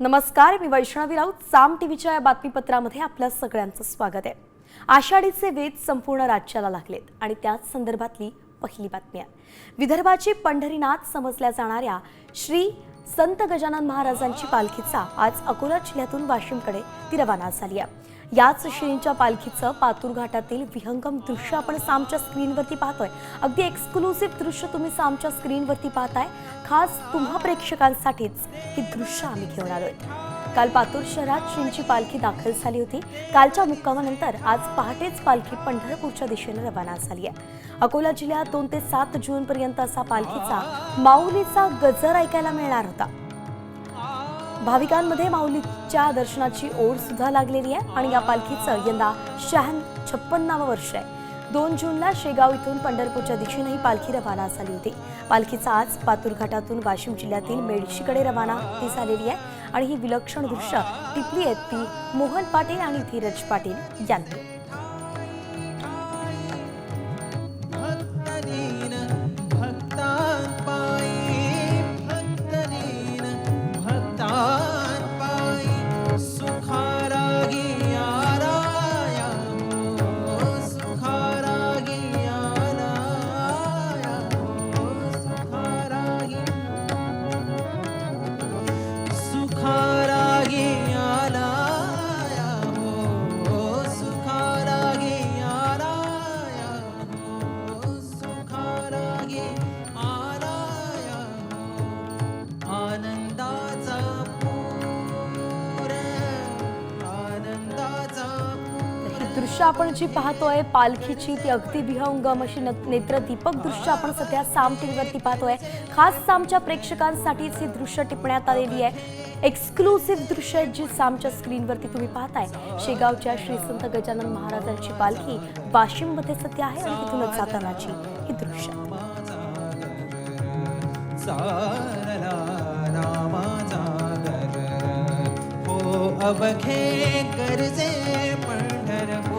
नमस्कार मी वैष्णवी राऊत साम टीव्हीच्या या बातमीपत्रामध्ये आपल्या सगळ्यांचं स्वागत आहे. आषाढीचे वेद संपूर्ण राज्याला लागलेत आणि त्याच संदर्भातली पहिली बातमी आहे. विदर्भाची पंढरीनाथ समजल्या जाणाऱ्या श्री संत गजानन महाराजांची पालखीचा आज अकोला जिल्ह्यातून वाशिमकडे ती रवाना झाली आहे. याच श्रींच्या पालखीचं पातूर घाटातील विहंगम दृश्य आपण सामच्या स्क्रीनवरती पाहतोय. अगदी एक्सक्लुसिव्ह दृश्य तुम्ही सामच्या स्क्रीनवरती पाहताय. खास तुम्हा प्रेक्षकांसाठीच हे दृश्य आम्ही घेऊन आलोय. काल पातूर शहरात श्रींची पालखी दाखल झाली होती. कालच्या मुक्कामानंतर आज पहाटेच पालखी पंढरपूरच्या दिशेने रवाना झाली आहे. अकोला जिल्ह्यात दोन ते सात जून पर्यंत असा पालखीचा माऊलीचा गजर ऐकायला मिळणार होता. भाविकांमध्ये माऊलीच्या दर्शनाची ओढ सुद्धा लागलेली आहे आणि या पालखीचं यंदा शहान छप्पन्नावं वर्ष आहे. दोन जूनला शेगाव इथून पंढरपूरच्या दिशेने ही पालखी रवाना झाली होती. पालखीचा आज पातूर घाटातून वाशिम जिल्ह्यातील मेडशीकडे रवाना ती झालेली आहे आणि ही विलक्षण दृश्य टिपली आहेत ती मोहन पाटील आणि धीरज पाटील यांनी. आपण जी पाहतोय पालखीची ती अगदी विहंगम अशी न- नेत्रदीपक दृश्य आपण सध्या साम टीव्हीवरती पाहतोय. खास सामच्या प्रेक्षकांसाठीच ही दृश्य टिपण्यात आलेली आहे. एक्सक्लुसिव्ह दृश्य आहेत जी सामच्या स्क्रीनवरती तुम्ही पाहताय. शेगावच्या श्री संत गजानन महाराजांची पालखी वाशिममध्ये सध्या आहे आणि तिथूनच जातानाची ही दृश्य. हो अवघे कर्जे पंढरपूर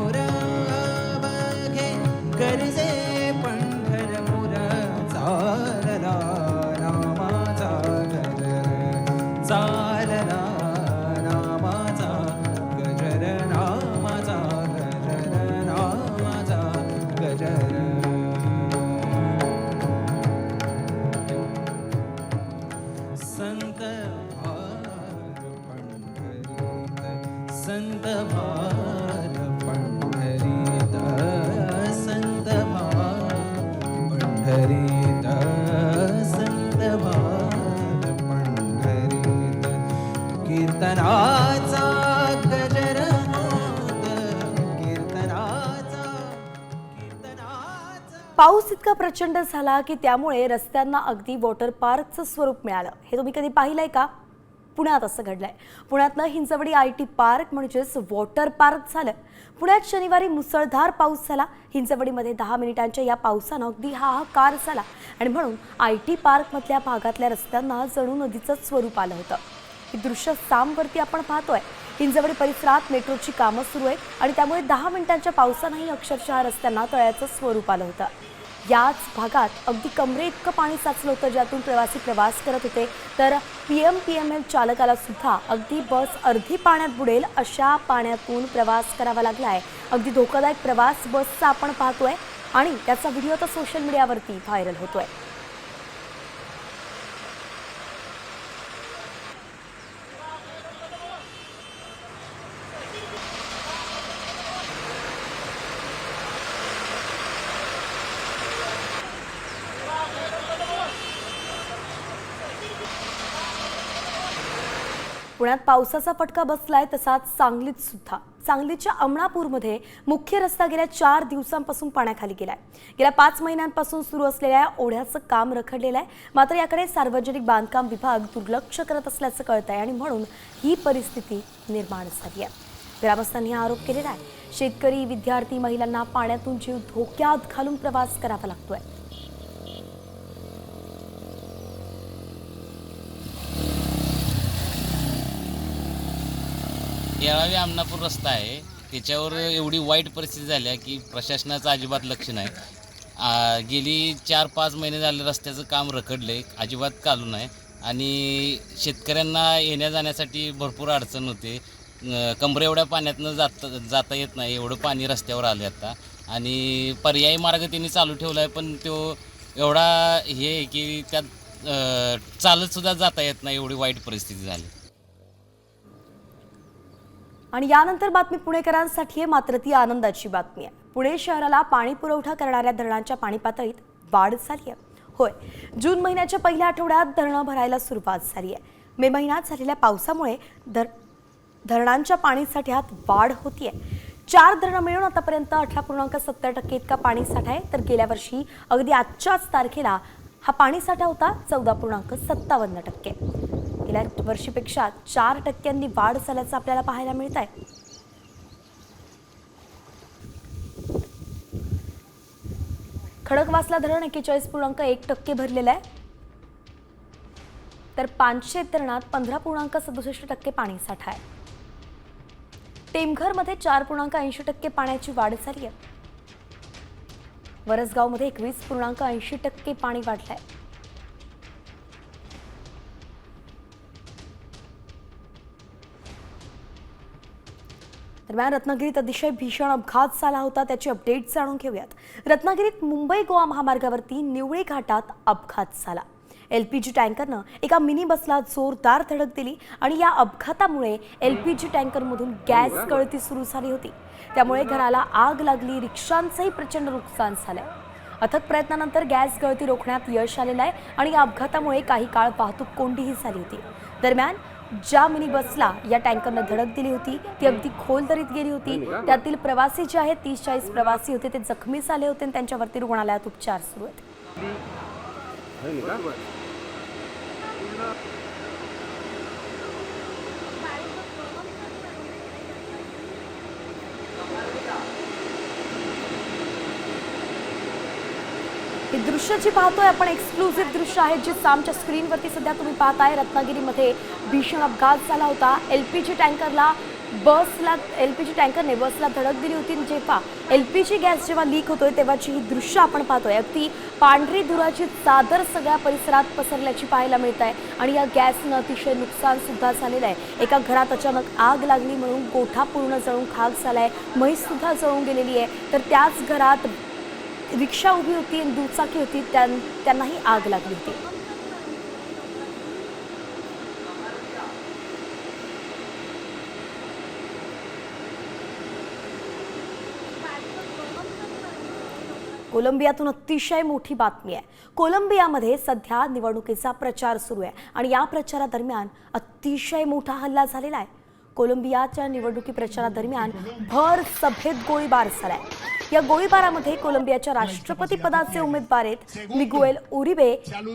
कीर्तनाचा पाऊस इतका प्रचंड झाला की त्यामुळे रस्त्यांना अगदी वॉटर पार्कचं स्वरूप मिळालं. हे तुम्ही कधी पाहिलंय का? पुण्यात असं घडलंय. पुण्यातलं हिंजवडी आय टी पार्क म्हणजेच वॉटर पार्क झालं. पुण्यात शनिवारी मुसळधार पाऊस झाला. हिंजवडीमध्ये दहा मिनिटांच्या या पावसानं अगदी हाहाकार झाला. आणि म्हणून आय टी पार्कमधल्या भागातल्या रस्त्यांना जणू नदीचं स्वरूप आलं होतं. ही दृश्य सामवरती आपण पाहतोय. हिंजवडी परिसरात मेट्रोची कामं सुरू आहेत आणि त्यामुळे दहा मिनिटांच्या पावसानंही अक्षरशः रस्त्यांना तळ्याचं स्वरूप आलं होतं. याच भागात अगदी कमरे इतकं पाणी साचलं होतं ज्यातून प्रवासी प्रवास करत होते. तर P M P M L चालकाला सुद्धा अगदी बस अर्धी पाण्यात बुडेल अशा पाण्यातून प्रवास करावा लागला आहे. अगदी धोकादायक प्रवास बसचा आपण पाहतोय आणि त्याचा व्हिडिओ तर सोशल मीडियावरती व्हायरल होतोय. पुण्यात पावसाचा फटका बसलाय तसाच सांगलीत सुद्धा. सांगलीच्या अमळापूरमध्ये मुख्य रस्ता गेल्या चार दिवसांपासून पाण्याखाली गेलाय. गेल्या पाच महिन्यांपासून सुरू असलेल्या ओढ्याचं काम रखडलेलं आहे. मात्र याकडे सार्वजनिक बांधकाम विभाग दुर्लक्ष करत असल्याचं कळत आहे आणि म्हणून ही परिस्थिती निर्माण झाली आहे. ग्रामस्थांनी हा आरोप केलेला आहे. शेतकरी विद्यार्थी महिलांना पाण्यातून जीव धोक्यात घालून प्रवास करावा लागतोय. येळावी आमनापूर रस्ता आहे. त्याच्यावर एवढी वाईट परिस्थिती झाली आहे की प्रशासनाचं अजिबात लक्ष नाही. आ, गेली चार पाच महिने झाले रस्त्याचं काम रखडलं आहे अजिबात चालू नाही. आणि शेतकऱ्यांना येण्या जाण्यासाठी भरपूर अडचण होते. कंबरे कमरे एवढ्या पाण्यातनं जात जाता येत नाही एवढं पाणी रस्त्यावर आले आता. आणि पर्यायी मार्ग त्यांनी चालू ठेवला आहे पण तो एवढा हे आहे की त्यात चालतसुद्धा जाता येत नाही एवढी वाईट परिस्थिती झाली. आणि यानंतर बातमी पुणेकरांसाठी आहे. मात्र ती आनंदाची बातमी आहे. पुणे शहराला पाणी पुरवठा करणाऱ्या धरणांच्या पाणी पातळीत वाढ झाली आहे होय जून महिन्याच्या पहिल्या आठवड्यात धरणं भरायला सुरुवात झाली आहे मे महिन्यात झालेल्या पावसामुळे धर धरणांच्या पाणीसाठ्यात वाढ होतीये. चार धरणं मिळून आतापर्यंत अठरा पूर्णांक सत्तर टक्के इतका पाणी साठा आहे. तर गेल्या वर्षी अगदी आजच्याच तारखेला हा पाणीसाठा होता चौदा पूर्णांक सत्तावन्न टक्के. गेल्या वर्षीपेक्षा चार टक्क्यांनी वाढ झाल्याचं आपल्याला पाहायला मिळत आहे खडकवासला धरण एक्केचाळीस पूर्णांक एक टक्के भरलेलं आहे. तर पानशेत धरणात पंधरा पूर्णांक सदुसष्ट टक्के पाणी साठा आहे. टेमघरमध्ये चार पूर्णांक ऐंशी टक्के पाण्याची वाढ झाली आहे. वरसगावमध्ये एकवीस पूर्णांक ऐंशी टक्के पाणी वाढलंय. दरम्यान रत्नागिरीत अतिशय भीषण अपघात झाला होता. त्याची अपडेट जाणून घेऊयात. रत्नागिरीत मुंबई गोवा महामार्गावरती निवळी घाटात अपघात झाला. एल पी जी टँकरनं एका मिनी बसला जोरदार धडक दिली आणि या अपघातामुळे एल पी जी टँकरमधून गॅस गळती सुरू झाली होती. त्यामुळे घराला आग लागली रिक्षांचंही प्रचंड नुकसान झालंय. अथक प्रयत्नानंतर गॅस गळती रोखण्यात यश आलेलं आहे आणि या अपघातामुळे काही काळ वाहतूक कोंडीही झाली होती. दरम्यान ज्या मिनी बसला या टँकरनं धडक दिली होती ती अगदी खोल दरीत गेली होती. त्यातील प्रवासी जे आहेत तीस चाळीस प्रवासी होते ते जखमी झाले होते आणि त्यांच्यावरती रुग्णालयात उपचार सुरू आहेत. हे दृश्य जी पाहतोय आपण एक्सक्लुझिव्ह दृश्य आहेत जे आमच्या स्क्रीनवरती सध्या तुम्ही पाहताय. रत्नागिरीमध्ये भीषण अपघात झाला होता. एल पी जी टँकरला बसला एल पी जी टँकरने बसला धडक दिली होती. जेव्हा एल पी जी गॅस जेव्हा लीक होतोय तेव्हाची ही दृश्य आपण पाहतोय. अगदी पांढरी धुराची चादर सगळ्या परिसरात पसरल्याची पाहायला मिळत आहे आणि या गॅसनं अतिशय नुकसान सुद्धा झालेलं आहे. एका घरात अचानक आग लागली म्हणून गोठा पूर्ण जळून खाक झाला म्हैस सुद्धा जळून गेलेली आहे. तर त्याच घरात रिक्षा उभी होती आणि दुचाकी होती त्यां- त्यांनाही आग लागली होती. कोलंबियातून अतिशय मोठी बातमी आहे. कोलंबियामध्ये सध्या निवडणुकीचा प्रचार सुरू आहे आणि या प्रचारादरम्यान अतिशय मोठा हल्ला झालेला आहे. कोलंबियाच्या निवडणुकी प्रचारादरम्यान भर सभेत गोळीबार झालाय. या गोळीबारामध्ये कोलंबियाच्या राष्ट्रपती पदाचे उमेदवार आहेत मिगुएल उरिबे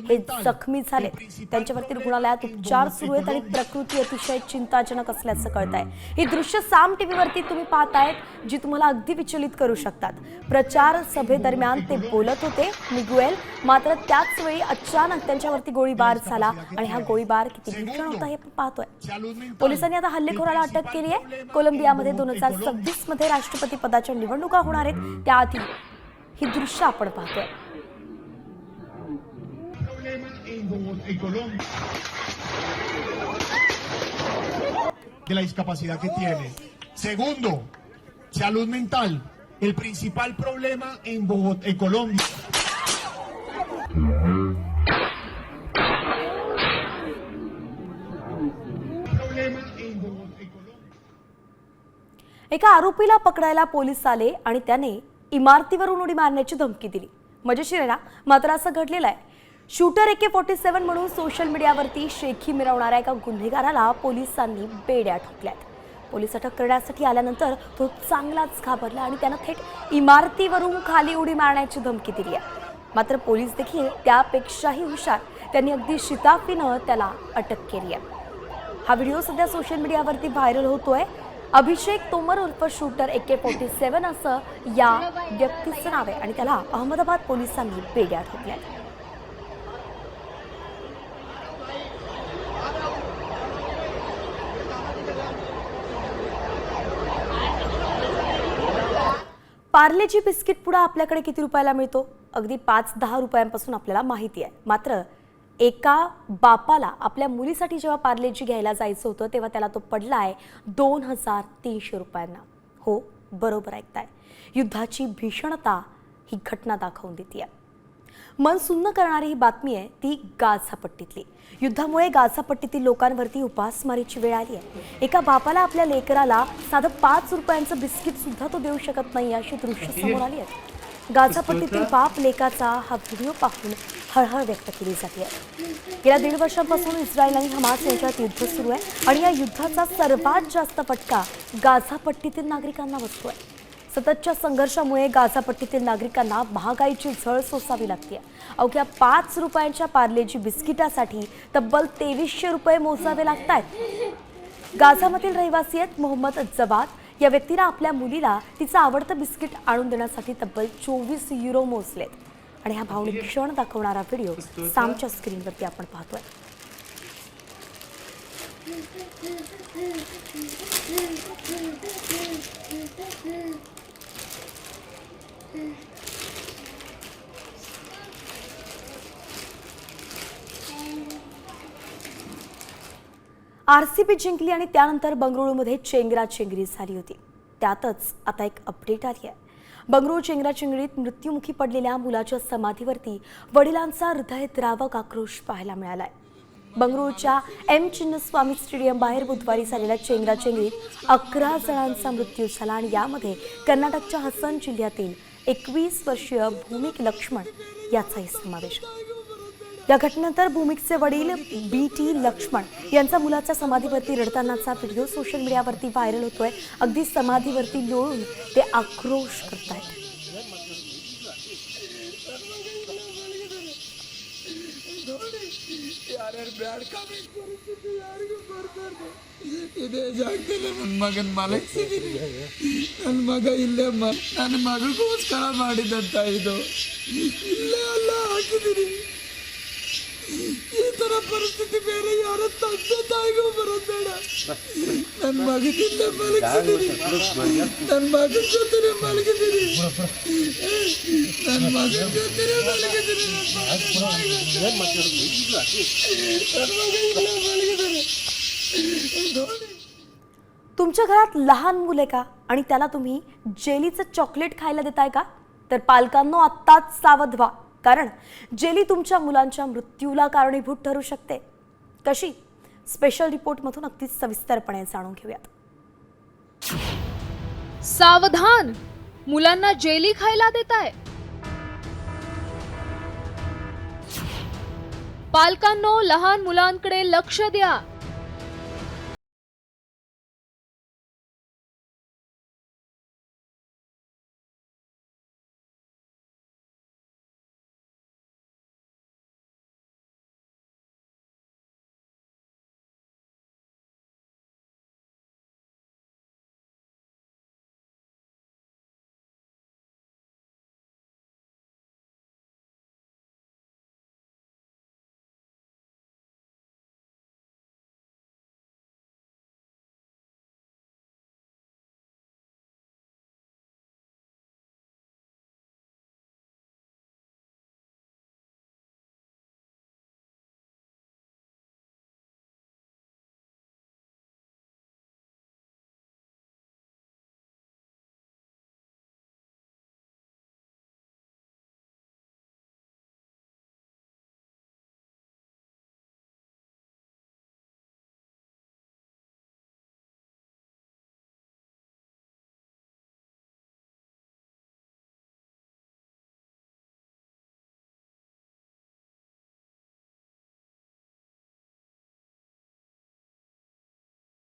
हे जखमी झाले. त्यांच्यावरती रुग्णालयात उपचार सुरू आहेत आणि प्रकृती अतिशय चिंताजनक असल्याचं कळत आहे ही दृश्य साम टीव्हीवरती तुम्ही पाहतायत जी तुम्हाला अगदी विचलित करू शकतात. प्रचार सभेदरम्यान ते बोलत होते मिगुएल मात्र त्याच वेळी अचानक त्यांच्यावरती गोळीबार झाला आणि हा गोळीबार किती भीषण होता हे आपण पाहतोय. पोलिसांनी आता हल्लेखोर हल्लेखोराला अटक केली आहे कोलंबियामध्ये दोन हजार सव्वीसमध्ये राष्ट्रपती पदाच्या निवडणुका होणार आहेत त्याआधी ही दृश्य आपण पाहतोय de la discapacidad que tiene. Segundo, salud mental. El principal problema en Bogotá, en Colombia. Problema en Bogotá, en Colombia. एका आरोपीला पकडायला पोलीस आले आणि त्याने इमारतीवरून उडी मारण्याची धमकी दिली. मजेशीर आहे ना? मात्र असं घडलेलं आहे. शूटर एके फोर्टी सेवन म्हणून सोशल मीडियावरती शेखी मिरवणाऱ्या एका गुन्हेगाराला पोलिसांनी बेड्या ठोकल्यात. पोलीस अटक करण्यासाठी आल्यानंतर तो चांगलाच घाबरला आणि त्यानं थेट इमारतीवरून खाली उडी मारण्याची धमकी दिली आहे. मात्र पोलीस देखील त्यापेक्षाही हुशार. त्यांनी अगदी शिताफीनं त्याला अटक केली आहे. हा व्हिडिओ सध्या सोशल मीडियावरती व्हायरल होतोय. अभिषेक तोमर उर्फ शूटर ए के फोर्टी सेवन असं या व्यक्तीचं नाव आहे. आणि त्याला अहमदाबाद पोलिसांनी बेड्या ठोकल्या पार्लेची बिस्किट पुडा आपल्याकडे किती रुपयाला मिळतो? अगदी पाच दहा रुपयांपासून आपल्याला माहिती आहे. मात्र एका बापाला आपल्या मुलीसाठी जेव्हा पार्लेजी घ्यायला जायचं होतं तेव्हा त्याला तो पडला आहे दोन हजार तीनशे रुपयांना. हो बरोबर ऐकताय. युद्धाची भीषणता ही घटना दाखवून देते मन सुन्न करणारी ही बातमी आहे ती गाझापट्टीतली. युद्धामुळे गाझापट्टीतील लोकांवरती उपासमारीची वेळ आली आहे. एका बापाला आपल्या लेकराला साधं पाच रुपयांचं बिस्किट सुद्धा तो देऊ शकत नाही अशी दृश्य समोर आली आहेत गाझापट्टीतील बाप लेकाचा हा व्हिडिओ पाहून हळहळ व्यक्त केली जाते. गेल्या दीड वर्षांपासून इस्रायल आणि हमास यांच्यात युद्ध सुरू आहे आणि या युद्धाचा सर्वात जास्त फटका गाझापट्टीतील नागरिकांना बसतोय सततच्या संघर्षामुळे गाझापट्टीतील नागरिकांना महागाईची झळ सोसावी लागते. अवघ्या पाच रुपयांच्या पार्लेजी बिस्किटासाठी तब्बल तेवीसशे रुपये मोजावे लागत आहेत गाझामधील रहिवासी आहेत मोहम्मद जबाद या व्यक्तीनं आपल्या मुलीला तिचं आवडतं बिस्किट आणून देण्यासाठी तब्बल चोवीस युरो मोजलेत. आणि हा भावनिक क्षण दाखवणारा व्हिडिओ सामच्या स्क्रीनवरती आपण पाहतोय. आर सी पी जिंकली आणि त्यानंतर बंगळुरूमध्ये चेंगराचेंगरी झाली होती. त्यातच आता एक अपडेट आली आहे बंगळुरू चेंगराचेंगरीत मृत्युमुखी पडलेल्या मुलाच्या समाधीवरती वडिलांचा हृदयद्रावक आक्रोश पाहायला मिळालाय. बंगळुरूच्या एम चिन्नस्वामी स्टेडियम बाहेर बुधवारी झालेल्या चेंगराचेंगरीत अकरा जणांचा मृत्यू झाला आणि यामध्ये कर्नाटकच्या हसन जिल्ह्यातील एकवीस वर्षीय भूमिक लक्ष्मण याचाही समावेश आहे. या घटनेनंतर भूमिकचे वडील बी टी लक्ष्मण यांचा मुलाच्या समाधीवरती रडतानाचा व्हिडिओ सोशल मीडियावरती व्हायरल होतोय अगदी समाधीवरती लोळून ते आक्रोश करतायत ಇದೇ ಜಾಗದಲ್ಲಿ ನನ್ನ ಮಗನ ಮಲಗಿಸಿದ್ದೀನಿ ನನ್ನ ಮಗ ಇಲ್ಲೇ ಮ ನನ್ನ ಮಗಳಿಗೋಸ್ಕರ ಮಾಡಿದಂತ ಇದು ಇಲ್ಲೇ ಅಲ್ಲ ಹಾಕಿದ್ದೀನಿ ಈ ತರ ಪರಿಸ್ಥಿತಿ ಬೇರೆ ಯಾರ ತಂದೆ ತಾಯಿಗೂ ಬರೋಬೇಡ ನನ್ನ ಮಗನ ಇಲ್ಲೇ ಮಲಗಿಸಿದ್ದೀನಿ ನನ್ನ ಮಗನ ಜೊತೆನೆ ಮಲಗಿದ್ದೀನಿ ನನ್ನ ಮಗನ ಜೊತೆನೆ ಮಲಗಿದ್ದೀನಿ ನನ್ನ ಮಗ ಇಲ್ಲೇ ಮಲಗಿದ್ದಾರೆ ನೋಡಿ तुमच्या घरात लहान मुलं आहे का आणि त्याला तुम्ही जेलीचं चॉकलेट खायला देताय का तर पालकांनो आत्ताच सावध व्हा कारण जेली तुमच्या मुलांच्या मृत्यूला कारणीभूत ठरू शकते. कशी? स्पेशल रिपोर्टमधून अगदी सविस्तरपणे जाणून घेऊयात. सावधान! मुलांना जेली खायला देताय. पालकांनो लहान मुलांकडे लक्ष द्या.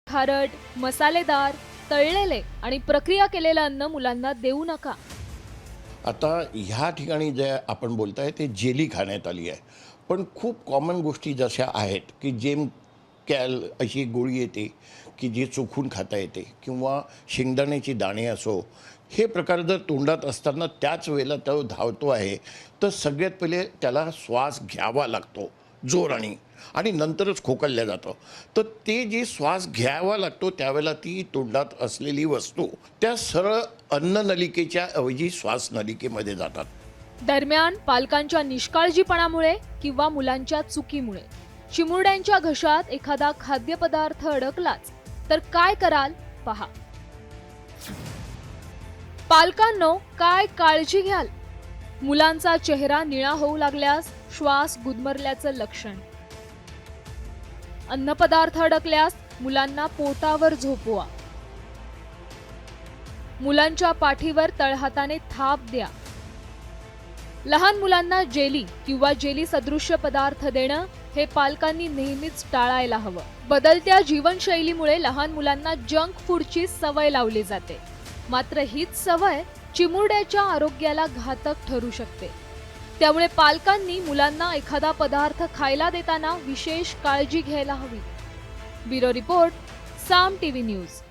खारट मसालेदार तळलेले आणि प्रक्रिया केलेलं अन्न मुलांना देऊ नका. आता ह्या ठिकाणी जे आपण बोलताय ते जेली खाण्यात आली आहे. पण खूप कॉमन गोष्टी जशा आहेत की जेम कॅल अशी गोळी येते की जी चोखून खाता येते किंवा शेंगदाण्याची दाणे असो हे प्रकार जर तोंडात असताना त्याच वेळेला तो धावतो आहे तर सगळ्यात पहिले त्याला श्वास घ्यावा लागतो जोराने. आणि नंतरच खोकलल्या जातं. तर ते जे श्वास घ्यावा लागतो त्यावेळेला ती तोंडात असलेली वस्तू त्या सरळ अन्ननलिकेच्या ऐवजी श्वासनलिकेमध्ये जातात. दरम्यान पालकांच्या निष्काळजीपणामुळे किंवा मुलांच्या चुकीमुळे. चिमुरड्यांच्या घशात एखादा खाद्यपदार्थ अडकलाच तर काय कराल? पहा. पालकांनो काय काळजी घ्याल? मुलांचा चेहरा निळा होऊ लागल्यास श्वास गुदमरल्याचं लक्षण. अन्नपदार्थ अडकल्यास मुलांना पोटावर झोपवा. मुलांच्या पाठीवर तळहाताने थाप द्या. लहान मुलांना जेली किंवा जेली सदृश्य पदार्थ देणं हे पालकांनी नेहमीच टाळायला हवं. बदलत्या जीवनशैलीमुळे लहान मुलांना जंक फूडची सवय लावली जाते. मात्र हीच सवय चिमुरड्याच्या आरोग्याला घातक ठरू शकते. त्यामुळे पालकांनी मुलांना एखादा पदार्थ खायला देताना विशेष काळजी घ्यायला हवी. Bureau report Saam TV news.